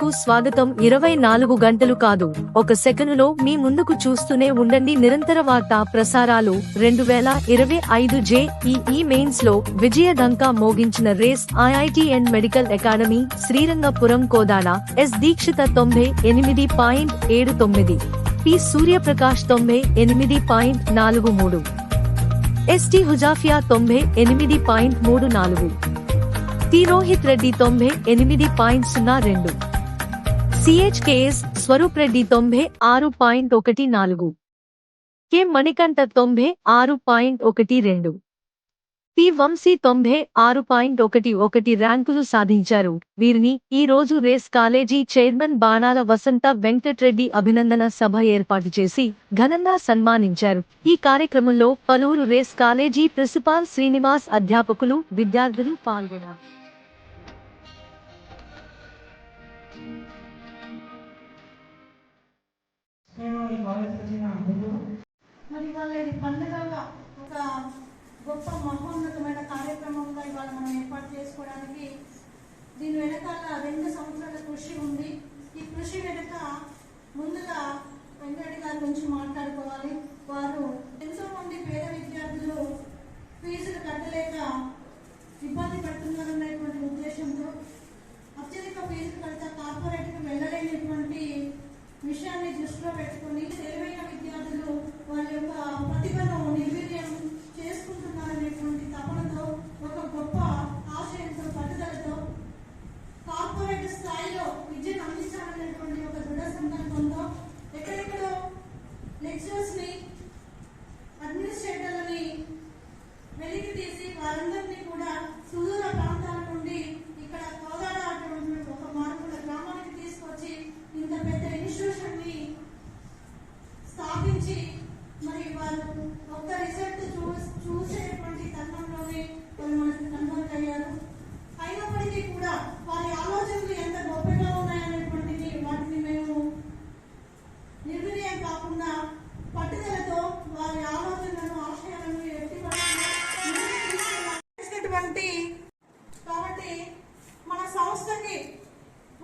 కు స్వాగతం. ఇరవై నాలుగు గంటలు కాదు. ఒక సెకనులో మీ ముందుకు చూస్తూనే ఉండండి. నిరంతర వార్తా ప్రసారాలు. రెండు వేల ఇరవై ఐదు జేఈఈ మెయిన్స్లో విజయదంకా మోగించిన Race IIT and Medical Academy Srirangapuram Kodad S Deekshitha తొంభై ఎనిమిది పాయింట్ ఏడు తొమ్మిది. పి సూర్యప్రకాష్ తొంభై ఎనిమిది పాయింట్ నాలుగు మూడు. ఎస్టీ హుజాఫియా తొంభై ఎనిమిది పాయింట్ మూడు నాలుగు. టి రోహిత్ రెడ్డి తొంభై ఎనిమిది పాయింట్ సున్నా రెండు. సిహెచ్కేఎస్ స్వరూప్ రెడ్డి తొంభై ఆరు పాయింట్ ఒకటి నాలుగు. కె మణికంఠ తొంభై ఆరు పాయింట్ ఒకటి రెండు. పి వంశీ తొంభై ఆరు పాయింట్ ఒకటి ఒకటి ర్యాంకులు సాధించారు. వీరిని ఈ రోజు రేస్ కాలేజీ చైర్మన్ బాణాల వసంత వెంకటరెడ్డి అభినందన సభ ఏర్పాటు చేసి ఘనంగా సన్మానించారు. ఈ కార్యక్రమంలో పలువురు రేస్ కాలేజీ ప్రిన్సిపాల్ శ్రీనివాస్ అధ్యాపకులు విద్యార్థులు పాల్గొన్నారు. మరి వాళ్ళ ఇది పండుగగా ఒక గొప్ప మహోన్నతమైన కార్యక్రమంగా ఇవాళ మనం ఏర్పాటు చేసుకోవడానికి దీని వెనకాల రెండు సంవత్సరాల అడ్మినిస్ట్రేటర్లని వెలికి తీసి వారందరినీ కాబట్టి మన సంస్థకి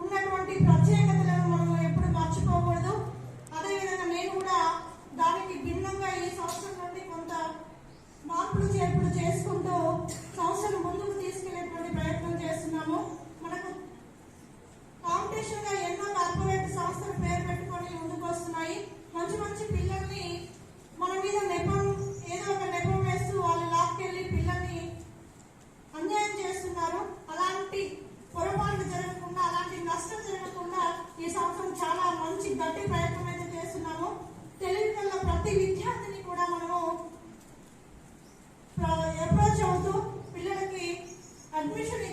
ఉన్నటువంటి ప్రత్యేకతలను మనం ఎప్పుడు మర్చిపోకూడదు. అదేవిధంగా నేను కూడా దానికి భిన్నంగా ఈ సంవత్సరం నుండి కొంత మార్పులు చేర్పులు చేసుకుంటూ సంస్థను ముందుకు తీసుకెళ్ళేటువంటి ప్రయత్నం చేస్తున్నాము. మనకు కాంపిటీషన్గా ఎన్నో కార్పొరేట్ సంస్థలు పేరు పెట్టుకొని ముందుకు వస్తున్నాయి. మంచి మంచి పిల్లల్ని మంచి గట్టి ప్రయత్నం అయితే చేస్తున్నాము. తెలివి ప్రతి విద్యార్థిని కూడా మనము అప్రోచ్ అవుతూ పిల్లలకి అడ్మిషన్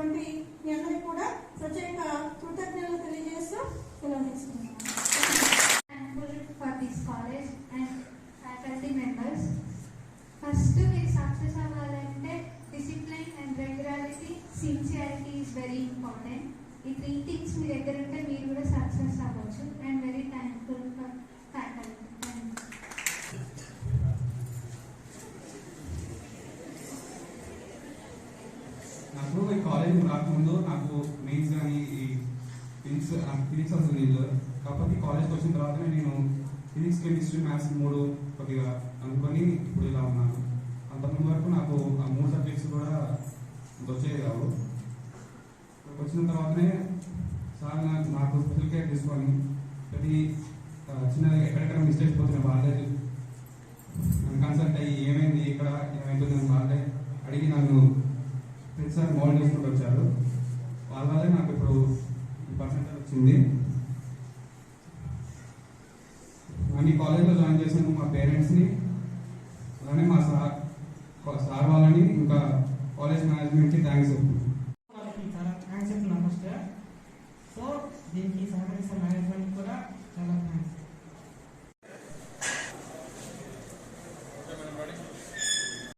అవకాశం ఇచ్చినటువంటి మీ అందరికీ కూడా ప్రత్యేక కృతజ్ఞతలు తెలియజేస్తూ సెలవు తీసుకుంటున్నాను. thankful for this college and faculty first మీరు సక్సెస్ అవ్వాలంటే డిసిప్లైన్ అండ్ రెగ్యులారిటీ వచ్చేసి సిన్సియారిటీ ఈజ్ వెరీ ఇంపార్టెంట్ ఈ త్రీ థింగ్స్ మీ దగ్గర ఉంటే మీరు కూడా సక్సెస్ అవ్వచ్చు and very thankful for faculty నాకు ఈ రాకముందు నాకు మెయిన్స్ కానీ ఈ ఫిజిక్స్ ఫిజిక్స్ వస్తుంది కాకపోతే కాలేజ్కి వచ్చిన తర్వాత నేను ఫిజిక్స్ కెమిస్ట్రీ మ్యాథ్స్ మూడు కొద్దిగా అనుకొని ఇప్పుడు ఇలా ఉన్నాను. అంతకుముందు వరకు నాకు ఆ మూడు సబ్జెక్ట్స్ కూడా వచ్చేవి కావు. వచ్చిన తర్వాతనే సార్ నాకు నాకు స్పెషల్ కేర్ తీసుకొని ప్రతి చిన్నగా చిన్న ఎక్కడెక్కడ మిస్టేక్స్ పోతున్నా వాళ్ళే నన్ను కన్సల్ట్ అయ్యి ఏమైంది ఇక్కడ ఏమైంది అని వాళ్ళే అడిగి నన్ను సార్ మౌల్డ్ చేసుకుంటూ వచ్చారు. వాళ్ళ వల్లే నాకు ఇప్పుడు పర్సెంటేజ్ వచ్చింది. నన్ను కాలేజ్లో జాయిన్ చేశాను మా పేరెంట్స్ని అలానే మా సార్ సార్ వాళ్ళని ఇంకా కాలేజ్ మేనేజ్మెంట్కి థ్యాంక్స్ చెప్తున్నాను.